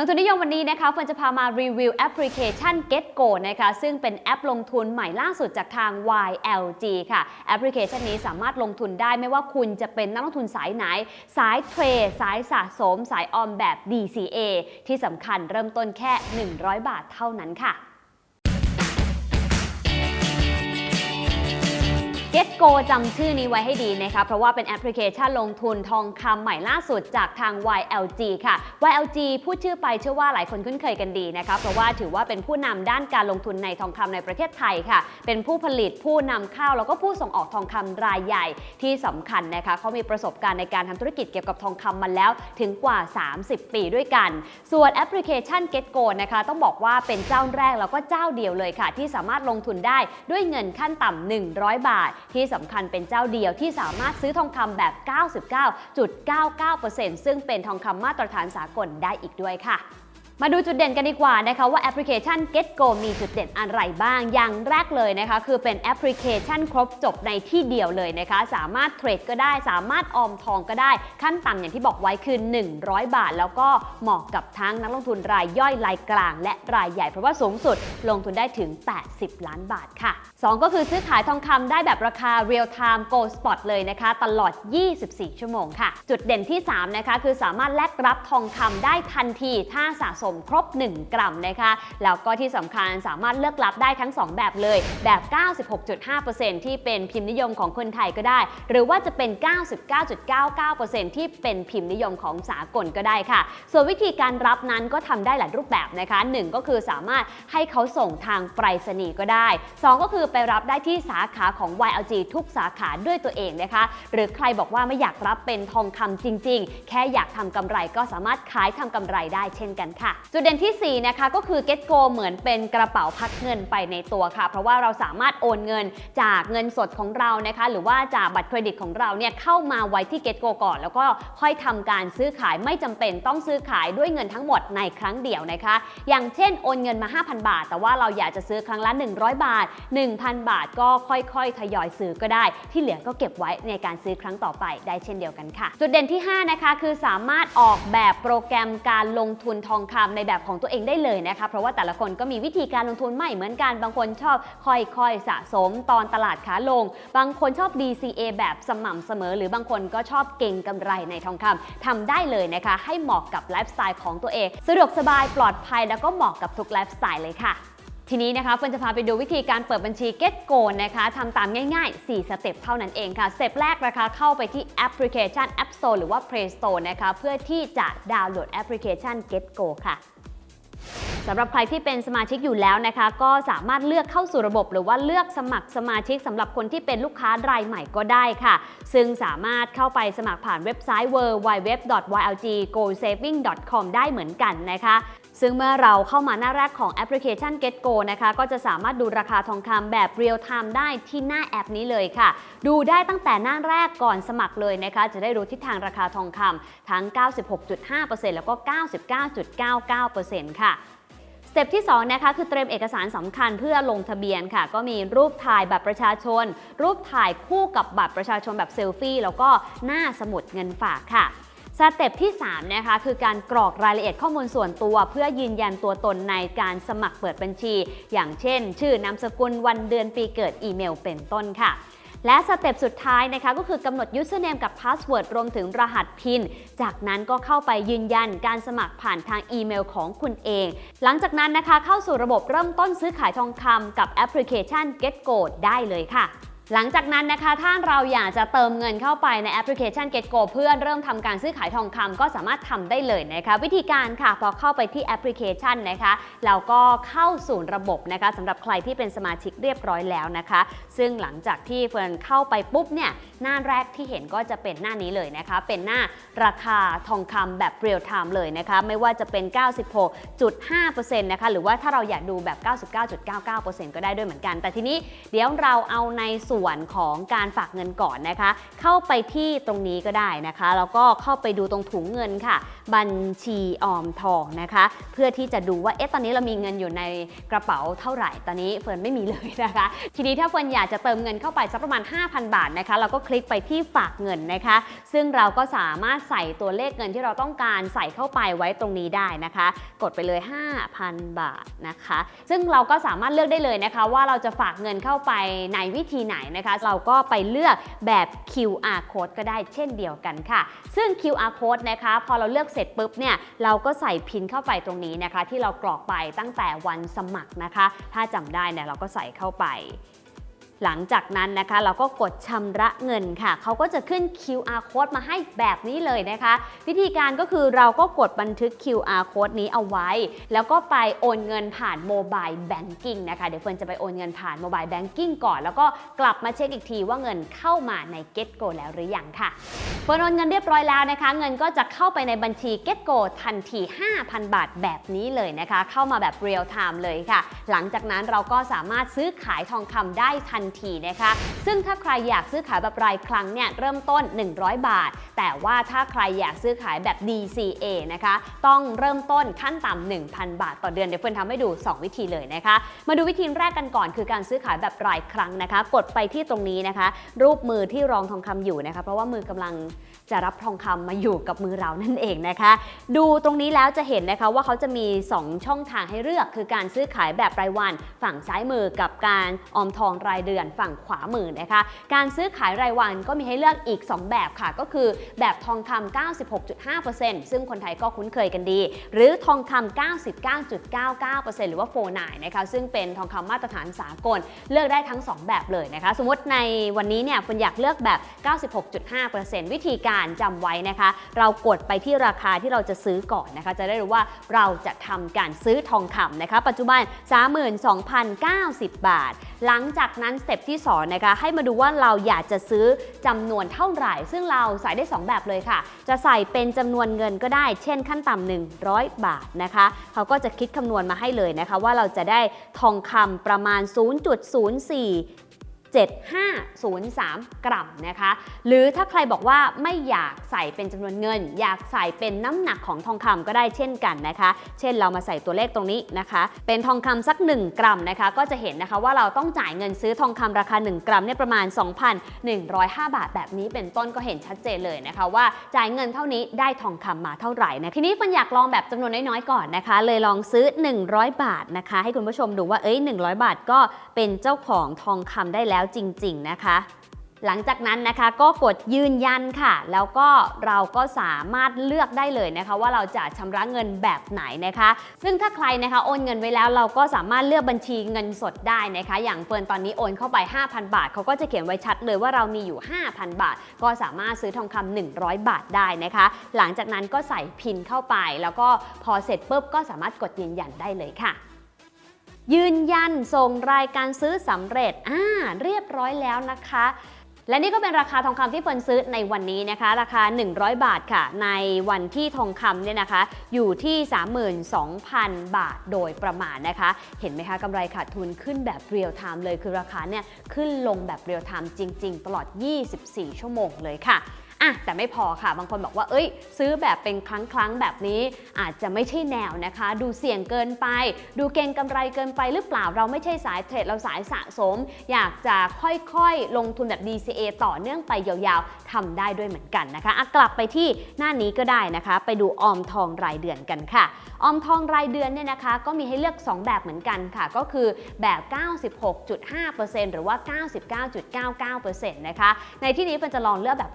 ลงทุนนิยมวันนี้นะคะเฟิร์นจะพามารีวิวแอปพลิเคชัน GetGo นะคะซึ่งเป็นแอปลงทุนใหม่ล่าสุดจากทาง YLG ค่ะ แอปพลิเคชันนี้สามารถลงทุนได้ไม่ว่าคุณจะเป็นนักลงทุนสายไหน สายเทรดสายสะสม สายออมแบบ DCA ที่สำคัญเริ่มต้นแค่ 100 บาทเท่านั้นค่ะ GetGo จำชื่อนี้ไว้ให้ดีนะคะเพราะว่าเป็นแอปพลิเคชันลงทุนทองคำใหม่ล่าสุดจากทาง YLG ค่ะ YLG พูดชื่อไปเชื่อว่าหลายคนคุ้นเคยกันดีนะคะเพราะว่าถือว่าเป็นผู้นำด้านการลงทุนในทองคำในประเทศไทยค่ะ เป็นผู้ผลิตผู้นำเข้าแล้วก็ผู้ส่งออกทองคำรายใหญ่ที่สำคัญนะคะเขามีประสบการณ์ในการทำธุรกิจเกี่ยวกับทองคำมาแล้วถึงกว่า 30 ปีด้วยกัน ส่วนแอปพลิเคชัน GetGo นะคะต้องบอกว่าเป็นเจ้าแรกแล้วก็เจ้าเดียวเลยค่ะ ที่สามารถลงทุนได้ด้วยเงินขั้นต่ำ100 บาทที่สำคัญเป็นเจ้าเดียวที่สามารถซื้อทองคำแบบ 99.99%ซึ่งเป็นทองคำมาตรฐานสากลได้อีกด้วยค่ะ มาดูจุดเด่นกันดีกว่านะคะว่าแอปพลิเคชัน GetGo มีจุดเด่นอะไรบ้าง อย่างแรกเลยนะคะ คือเป็นแอปพลิเคชันครบจบในที่เดียวเลยนะคะ สามารถเทรดก็ได้ สามารถออมทองก็ได้ ขั้นต่ำอย่างที่บอกไว้คือ 100 บาท แล้วก็เหมาะกับทั้งนักลงทุนรายย่อยรายกลาง และรายใหญ่เพราะว่าสูงสุดลงทุนได้ถึง 80 ล้านบาทค่ะ 2 ก็คือซื้อขายทองคำได้แบบราคา real time go spot เลยนะคะ ตลอด 24 ชั่วโมงค่ะ จุดเด่นที่ 3 นะคะคือสามารถแลกรับทองคำได้ทันทีถ้าสะสมครบ 1 กรัมนะคะแล้วก็ที่สำคัญสามารถเลือกรับได้ทั้ง 2 แบบเลย แบบ 96.5%ที่เป็นพิมพ์นิยมของคนไทยก็ได้ หรือว่าจะเป็น 99.99%ที่เป็นพิมพ์นิยมของสากลก็ได้ค่ะ ส่วนวิธีการรับนั้นก็ทำได้หลายรูปแบบนะคะ 1 ก็คือสามารถให้เขาส่งทางไปรษณีย์ก็ได้ 2 ก็คือไปรับได้ที่สาขาของ YLG ทุกสาขาด้วยตัวเองนะคะ หรือใครบอกว่าไม่อยากรับเป็นทองคำจริง ๆ แค่อยากทำกำไรก็สามารถขายทำกำไรได้เช่นกันค่ะจุดเด่นที่ 4 นะคะก็คือ GetGo เหมือนเป็นกระเป๋าพักเงินไปในตัวค่ะ เพราะว่าเราสามารถโอนเงินจากเงินสดของเรานะคะ หรือว่าจากบัตรเครดิตของเราเนี่ยเข้ามาไว้ที่ GetGo ก่อน แล้วก็ค่อยทำการซื้อขายไม่จำเป็นต้องซื้อขายด้วยเงินทั้งหมดในครั้งเดียวนะคะ อย่างเช่นโอนเงินมา 5,000 บาท แต่ว่าเราอยากจะซื้อครั้งละ 100 บาท 1,000 บาทก็ค่อยๆทยอยซื้อก็ได้ ที่เหลือก็เก็บไว้ในการซื้อครั้งต่อไปได้เช่นเดียวกันค่ะ จุดเด่นที่ 5 นะคะคือสามารถออกแบบโปรแกรมการลงทุนทองคำในแบบของตัวเองได้เลยนะคะ เพราะว่าแต่ละคนก็มีวิธีการลงทุนไม่เหมือนกัน บางคนชอบค่อยๆสะสมตอนตลาดขาลง บางคนชอบ DCA แบบสม่ำเสมอ หรือบางคนก็ชอบเก่งกำไรในทองคำทำได้เลยนะคะ ให้เหมาะกับไลฟ์สไตล์ของตัวเอง สะดวกสบายปลอดภัยแล้วก็เหมาะกับทุกไลฟ์สไตล์เลยค่ะ ทีนี้นะคะเฟิร์นจะพาไปดูวิธีการเปิดบัญชี GetGo นะคะทำตามง่ายๆ 4 สเต็ปเท่านั้นเองค่ะ สเต็ปแรกนะคะเข้าไปที่แอปพลิเคชัน App Store หรือว่า Play Store นะคะเพื่อที่จะดาวน์โหลดแอปพลิเคชัน GetGo ค่ะสำหรับใครที่เป็นสมาชิกอยู่แล้วนะคะ ก็สามารถเลือกเข้าสู่ระบบ หรือว่าเลือกสมัครสมาชิกสำหรับคนที่เป็นลูกค้ารายใหม่ก็ได้ค่ะ ซึ่งสามารถเข้าไปสมัครผ่านเว็บไซต์ www.ylggoalsaving.com ได้เหมือนกันนะคะ ซึ่งเมื่อเราเข้ามาหน้าแรกของแอปพลิเคชัน GetGo นะคะ ก็จะสามารถดูราคาทองคำแบบ Real Time ได้ที่หน้าแอปนี้เลยค่ะ ดูได้ตั้งแต่หน้าแรกก่อนสมัครเลยนะคะ จะได้รู้ทิศทางราคาทองคำทั้ง 96.5%แล้วก็ 99.99%ค่ะสเต็ปที่2นะคะคือเตรียมเอกสารสำคัญเพื่อลงทะเบียนค่ะ ก็มีรูปถ่ายบัตรประชาชน รูปถ่ายคู่กับบัตรประชาชนแบบเซลฟี่แล้วก็หน้าสมุดเงินฝากค่ะ สเต็ปที่3นะคะคือการกรอกรายละเอียดข้อมูลส่วนตัว เพื่อยืนยันตัวตนในการสมัครเปิดบัญชี อย่างเช่น ชื่อนามสกุลวันเดือนปีเกิดอีเมลเป็นต้นค่ะและสเต็ปสุดท้ายนะคะก็คือกำหนด username กับ password รวมถึงรหัส PIN จากนั้นก็เข้าไปยืนยันการสมัครผ่านทางอีเมลของคุณเอง หลังจากนั้นนะคะเข้าสู่ระบบเริ่มต้นซื้อขายทองคำกับแอปพลิเคชัน GetGo ได้เลยค่ะ หลังจากนั้นนะคะ ถ้าเราอยากจะเติมเงินเข้าไปในแอปพลิเคชัน GetGo เพื่อเริ่มทำการซื้อขายทองคำก็สามารถทำได้เลยนะคะ วิธีการค่ะ พอเข้าไปที่แอปพลิเคชันนะคะเราก็เข้าสู่ระบบนะคะสำหรับใครที่เป็นสมาชิกเรียบร้อยแล้วนะคะ ซึ่งหลังจากที่เฟิร์นเข้าไปปุ๊บเนี่ยหน้าแรกที่เห็นก็จะเป็นหน้านี้เลยนะคะ เป็นหน้าราคาทองคำแบบเรียลไทม์เลยนะคะ ไม่ว่าจะเป็น 96.5%นะคะหรือว่าถ้าเราอยากดูแบบ 99.99%ก็ได้ด้วยเหมือนกัน แต่ทีนี้เดี๋ยวเราเอาในส่วนส่วนของการฝากเงินก่อนนะคะ เข้าไปที่ตรงนี้ก็ได้นะคะ แล้วก็เข้าไปดูตรงถุงเงินค่ะ บัญชีออมทองนะคะ เพื่อที่จะดูว่าเอ๊ะตอนนี้เรามีเงินอยู่ในกระเป๋าเท่าไหร่ตอนนี้เฟิร์นไม่มีเลยนะคะ ทีนี้ถ้าเฟิร์นอยากจะเติมเงินเข้าไปสักประมาณ 5,000 บาทนะคะ เราก็คลิกไปที่ฝากเงินนะคะ ซึ่งเราก็สามารถใส่ตัวเลขเงินที่เราต้องการใส่เข้าไปไว้ตรงนี้ได้นะคะ กดไปเลย 5,000 บาทนะคะ ซึ่งเราก็สามารถเลือกได้เลยนะคะ ว่าเราจะฝากเงินเข้าไปในวิธีไหนนะคะ เราก็ไปเลือกแบบ QR code ก็ได้เช่นเดียวกันค่ะ ซึ่ง QR code นะคะ พอเราเลือกเสร็จปุ๊บเนี่ยเราก็ใส่พินเข้าไปตรงนี้นะคะ ที่เรากรอกไปตั้งแต่วันสมัครนะคะ ถ้าจำได้เนี่ยเราก็ใส่เข้าไป หลังจากนั้นนะคะ เราก็กดชำระเงินค่ะ เขาก็จะขึ้น QR code มาให้แบบนี้เลยนะคะ วิธีการก็คือเราก็กดบันทึก QR code นี้เอาไว้ แล้วก็ไปโอนเงินผ่านโมบายแบงกิ้งนะคะ เดี๋ยวเฟิร์นจะไปโอนเงินผ่านโมบายแบงกิ้งก่อน แล้วก็กลับมาเช็คอีกทีว่าเงินเข้ามาใน GetGo แล้วหรือยังค่ะเฟิร์นโอนเงินเรียบร้อยแล้วนะคะ เงินก็จะเข้าไปในบัญชี GetGo ทันที 5,000 บาทแบบนี้เลยนะคะ เข้ามาแบบเรียลไทม์เลยค่ะ หลังจากนั้นเราก็สามารถซื้อขายทองคำได้ทันทีนะคะ ซึ่งถ้าใครอยากซื้อขายแบบรายครั้งเนี่ยเริ่มต้น 100 บาท แต่ว่าถ้าใครอยากซื้อขายแบบ DCA นะคะ ต้องเริ่มต้นขั้นต่ำ1,000 บาท ต่อเดือนเดี๋ยวเฟิร์นทำให้ดู 2 วิธีเลยนะคะ มาดูวิธีแรกกันก่อนคือการซื้อขายแบบรายครั้งนะคะ กดไปที่ตรงนี้นะคะ รูปมือที่รองทองคำอยู่นะคะ เพราะว่ามือกำลัง จะรับทองคำมาอยู่กับมือเรานั่นเองนะคะ ดูตรงนี้แล้วจะเห็นนะคะว่าเขาจะมี 2 ช่องทางให้เลือก คือการซื้อขายแบบรายวัน ฝั่งซ้ายมือกับการออมทองรายเดือนฝั่งขวามือนะคะ การซื้อขายรายวันก็มีให้เลือกอีก 2 แบบค่ะ ก็คือแบบทองคำ96.5%ซึ่งคนไทยก็คุ้นเคยกันดี หรือทองคำ99.99%หรือว่าโฟนายนะคะซึ่งเป็นทองคำมาตรฐานสากล เลือกได้ทั้ง 2 แบบเลยนะคะ สมมติในวันนี้เนี่ยคุณอยากเลือกแบบ 96.5%วิธีการจำไว้นะคะ เรากดไปที่ราคาที่เราจะซื้อก่อนนะคะ จะได้รู้ว่าเราจะทำการซื้อทองคำนะคะ ปัจจุบัน 32,090 บาท หลังจากนั้นสเต็ปที่2นะคะให้มาดูว่าเราอยากจะซื้อจำนวนเท่าไหร่ ซึ่งเราใส่ได้ 2 แบบเลยค่ะ จะใส่เป็นจำนวนเงินก็ได้ เช่นขั้นต่ำ100 บาทนะคะเขาก็จะคิดคำนวณมาให้เลยนะคะ ว่าเราจะได้ทองคำประมาณ 0.04 7503 กรัมนะคะ หรือถ้าใครบอกว่าไม่อยากใส่เป็นจำนวนเงิน อยากใส่เป็นน้ำหนักของทองคำก็ได้เช่นกันนะคะ เช่นเรามาใส่ตัวเลขตรงนี้นะคะ เป็นทองคำสัก 1 กรัมนะคะ ก็จะเห็นนะคะว่าเราต้องจ่ายเงินซื้อทองคำราคา 1 กรัมเนี่ยประมาณ 2,105 บาท แบบนี้เป็นต้นก็เห็นชัดเจนเลยนะคะ ว่าจ่ายเงินเท่านี้ได้ทองคำมาเท่าไหร่นะทีนี้มันอยากลองแบบจำนวนน้อยๆก่อนนะคะ เลยลองซื้อ 100 บาทนะคะ ให้คุณผู้ชมดูว่าเอ้ย100 บาทก็เป็นเจ้าของทองคำได้แล้วแล้วจริง ๆ นะคะ หลังจากนั้นนะคะก็กดยืนยันค่ะ แล้วก็เราก็สามารถเลือกได้เลยนะคะ ว่าเราจะชำระเงินแบบไหนนะคะ ซึ่งถ้าใครนะคะโอนเงินไว้แล้วเราก็สามารถเลือกบัญชีเงินสดได้นะคะ อย่างเฟิร์นตอนนี้โอนเข้าไป 5,000 บาทเขาก็จะเขียนไว้ชัดเลยว่าเรามีอยู่ 5,000 บาท ก็สามารถซื้อทองคำ100 บาทได้นะคะ หลังจากนั้นก็ใส่พินเข้าไป แล้วก็พอเสร็จปุ๊บก็สามารถกดยืนยันได้เลยค่ะ ยืนยันส่งรายการซื้อสำเร็จอ่าเรียบร้อยแล้วนะคะ และนี่ก็เป็นราคาทองคำที่เฟิร์นซื้อในวันนี้นะคะ ราคา 100 บาทค่ะ ในวันที่ทองคำเนี่ยนะคะ อยู่ที่ 32,000 บาทโดยประมาณนะคะ เห็นไหมคะกำไรขาดทุนขึ้นแบบเรียลไทม์เลยคือราคาเนี่ยขึ้นลงแบบเรียลไทม์จริง ๆ ตลอด 24 ชั่วโมงเลยค่ะ อะแต่ไม่พอค่ะ บางคนบอกว่า เอ้ย ซื้อแบบเป็นครั้งครั้งแบบนี้ อาจจะไม่ใช่แนวนะคะ ดูเสี่ยงเกินไป ดูเก่งกำไรเกินไปหรือเปล่า เราไม่ใช่สายเทรด เราสายสะสม อยากจะค่อยๆ ลงทุนแบบ DCA ต่อเนื่องไปยาวๆทำได้ด้วยเหมือนกันนะคะะกลับไปที่หน้านี้ก็ได้นะคะ ไปดูออมทองรายเดือนกันค่ะ ออมทองรายเดือนเนี่ยนะคะ ก็มีให้เลือก 2 แบบเหมือนกันค่ะ ก็คือแบบ 96.5%หรือว่า 99.99%นะคะ ในที่นี้เป็นจะลองเลือกแบบ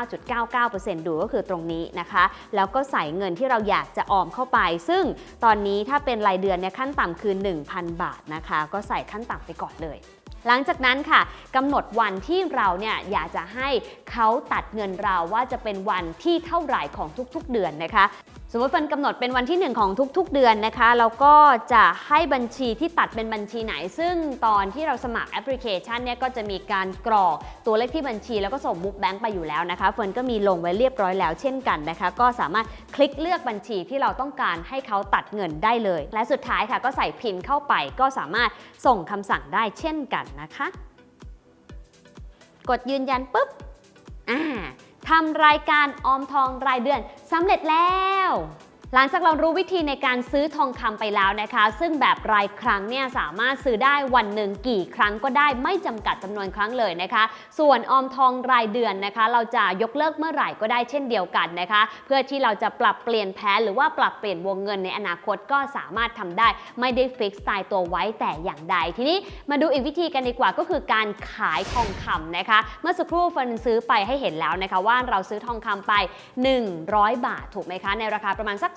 99.99%ดูก็คือตรงนี้นะคะ แล้วก็ใส่เงินที่เราอยากจะออมเข้าไป ซึ่งตอนนี้ถ้าเป็นรายเดือนเนี่ยขั้นต่ำคือ 1,000 บาทนะคะ ก็ใส่ขั้นต่ำไปก่อนเลยหลังจากนั้นค่ะกำหนดวันที่เราเนี่ยอยากจะให้เขาตัดเงินเราว่าจะเป็นวันที่เท่าไหร่ของทุกๆเดือนนะคะ สมมติเป็นกำหนดเป็นวันที่ 1 ของทุกๆ เดือนนะคะแล้วก็จะให้บัญชีที่ตัดเป็นบัญชีไหน ซึ่งตอนที่เราสมัครแอปพลิเคชันเนี่ยก็จะมีการกรอกตัวเลขที่บัญชีแล้วก็ส่งบุ๊กแบงค์ไปอยู่แล้วนะคะเฟิร์นก็มีลงไว้เรียบร้อยแล้วเช่นกันนะคะ ก็สามารถคลิกเลือกบัญชีที่เราต้องการให้เขาตัดเงินได้เลย และสุดท้ายค่ะก็ใส่พินเข้าไปก็สามารถส่งคำสั่งได้เช่นกันนะคะ กดยืนยันปุ๊บอ่า ทำรายการออมทองรายเดือนสำเร็จแล้ว หลังจากเรารู้วิธีในการซื้อทองคำไปแล้วนะคะ ซึ่งแบบรายครั้งเนี่ยสามารถซื้อได้วันหนึ่งกี่ครั้งก็ได้ไม่จำกัดจำนวนครั้งเลยนะคะ ส่วนออมทองรายเดือนนะคะ เราจะยกเลิกเมื่อไหร่ก็ได้เช่นเดียวกันนะคะ เพื่อที่เราจะปรับเปลี่ยนแผนหรือว่าปรับเปลี่ยนวงเงินในอนาคตก็สามารถทำได้ ไม่ได้ฟิกซ์ตายตัวไว้แต่อย่างใด ทีนี้มาดูอีกวิธีกันดีกว่าก็คือการขายทองคำนะคะ เมื่อสักครู่ฟินซื้อไปให้เห็นแล้วนะคะ ว่าเราซื้อทองคำไป 100 บาทถูกไหมคะในราคาประมาณสัก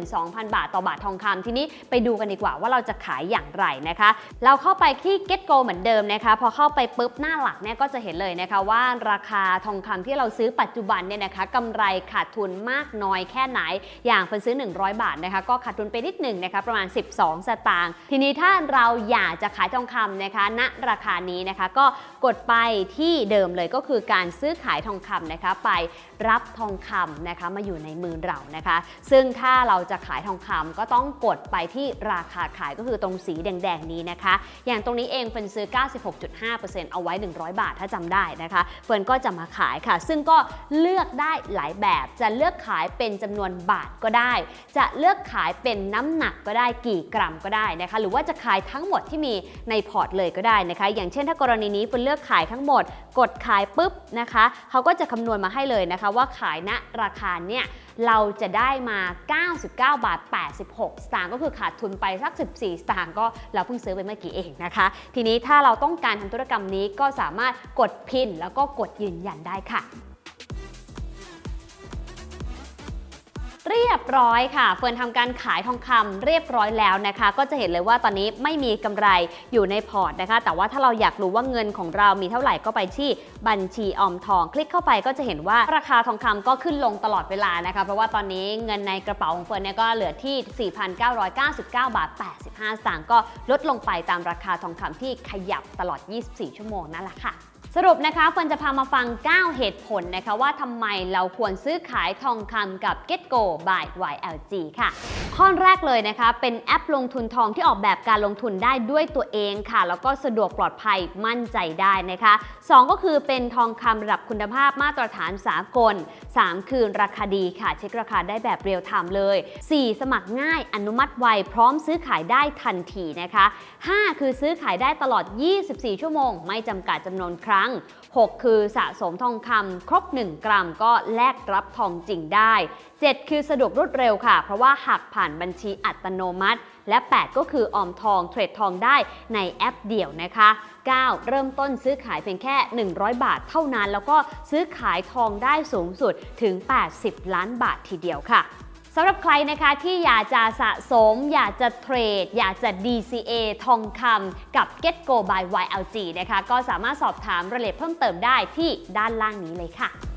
32,000 บาทต่อบาททองคำทีนี้ไปดูกันดีกว่าว่าเราจะขายอย่างไรนะคะ เราเข้าไปที่ Get Go เหมือนเดิมนะคะ พอเข้าไปปุ๊บหน้าหลักเนี่ยก็จะเห็นเลยนะคะว่าราคาทองคำที่เราซื้อปัจจุบันเนี่ยนะคะกำไรขาดทุนมากน้อยแค่ไหน อย่างเฟิร์นซื้อ 100 บาทนะคะก็ขาดทุนไปนิดหนึ่งนะคะประมาณ 12 สตางค์ทีนี้ถ้าเราอยากจะขายทองคำนะคะ ณราคานี้นะคะก็กดไปที่เดิมเลยก็คือการซื้อขายทองคำนะคะไปรับทองคำนะคะมาอยู่ในมือเรานะคะ ซึ่งถ้า้าเราจะขายทองคำก็ต้องกดไปที่ราคาขายก็คือตรงสีแดงๆนี้นะคะ อย่างตรงนี้เองเฟินซื้อ 96.5%เอาไว้ 100 บาทถ้าจำได้นะคะ เฟินก็จะมาขายค่ะ ซึ่งก็เลือกได้หลายแบบจะเลือกขายเป็นจำนวนบาทก็ได้ จะเลือกขายเป็นน้ำหนักก็ได้กี่กรัมก็ได้นะคะ หรือว่าจะขายทั้งหมดที่มีในพอร์ตเลยก็ได้นะคะ อย่างเช่นถ้ากรณีนี้เฟินเลือกขายทั้งหมด กดขายปุ๊บนะคะเขาก็จะคำนวณมาให้เลยนะคะ ว่าขายณราคาเนี่ย เราจะได้มา 99 บาท 86 สตางค์ก็คือขาดทุนไปสัก 14 สตางค์ก็เราเพิ่งซื้อไปเมื่อกี้เองนะคะ ทีนี้ถ้าเราต้องการทำธุรกรรมนี้ก็สามารถกดพินแล้วก็กดยืนยันได้ค่ะ เรียบร้อยค่ะ เฟิร์นทำการขายทองคำเรียบร้อยแล้วนะคะ ก็จะเห็นเลยว่าตอนนี้ไม่มีกำไรอยู่ในพอร์ตนะคะ แต่ว่าถ้าเราอยากรู้ว่าเงินของเรามีเท่าไหร่ก็ไปที่บัญชีออมทอง คลิกเข้าไปก็จะเห็นว่าราคาทองคำก็ขึ้นลงตลอดเวลานะคะ เพราะว่าตอนนี้เงินในกระเป๋าของเฟิร์นเนี่ยก็เหลือที่ 4,999 บาท 85สตางค์ก็ลดลงไปตามราคาทองคำที่ขยับตลอด 24 ชั่วโมงนั่นแหละค่ะ สรุปนะคะเฟิร์นจะพามาฟัง 9 เหตุผลนะคะว่าทำไมเราควรซื้อขายทองคำกับ GetGo by YLG ค่ะ ข้อแรกเลยนะคะ เป็นแอปลงทุนทองที่ออกแบบการลงทุนได้ด้วยตัวเองค่ะ แล้วก็สะดวกปลอดภัยมั่นใจได้นะคะ 2 ก็คือเป็นทองคำระดับคุณภาพมาตรฐานสากล 3 คือราคาดีค่ะ เช็คราคาได้แบบเรียลไทม์เลย 4 สมัครง่ายอนุมัติไวพร้อมซื้อขายได้ทันทีนะคะ 5 คือซื้อขายได้ตลอด 24 ชั่วโมง ไม่จำกัดจำนวนครั้งรั้ง 6 คือสะสมทองคำครบ 1 กรัมก็แลกรับทองจริงได้ 7 คือสะดวกรวดเร็วค่ะ เพราะว่าหักผ่านบัญชีอัตโนมัติ และ 8 ก็คือออมทองเทรดทองได้ในแอปเดียวนะคะ 9 เริ่มต้นซื้อขายเพียงแค่ 100 บาทเท่านั้น แล้วก็ซื้อขายทองได้สูงสุดถึง 80 ล้านบาททีเดียวค่ะ สำหรับใครนะคะที่อยากจะสะสม อยากจะเทรด อยากจะ DCA ทองคำกับ GetGo by YLG นะคะ ก็สามารถสอบถามรายละเอียดเพิ่มเติมได้ที่ด้านล่างนี้เลยค่ะ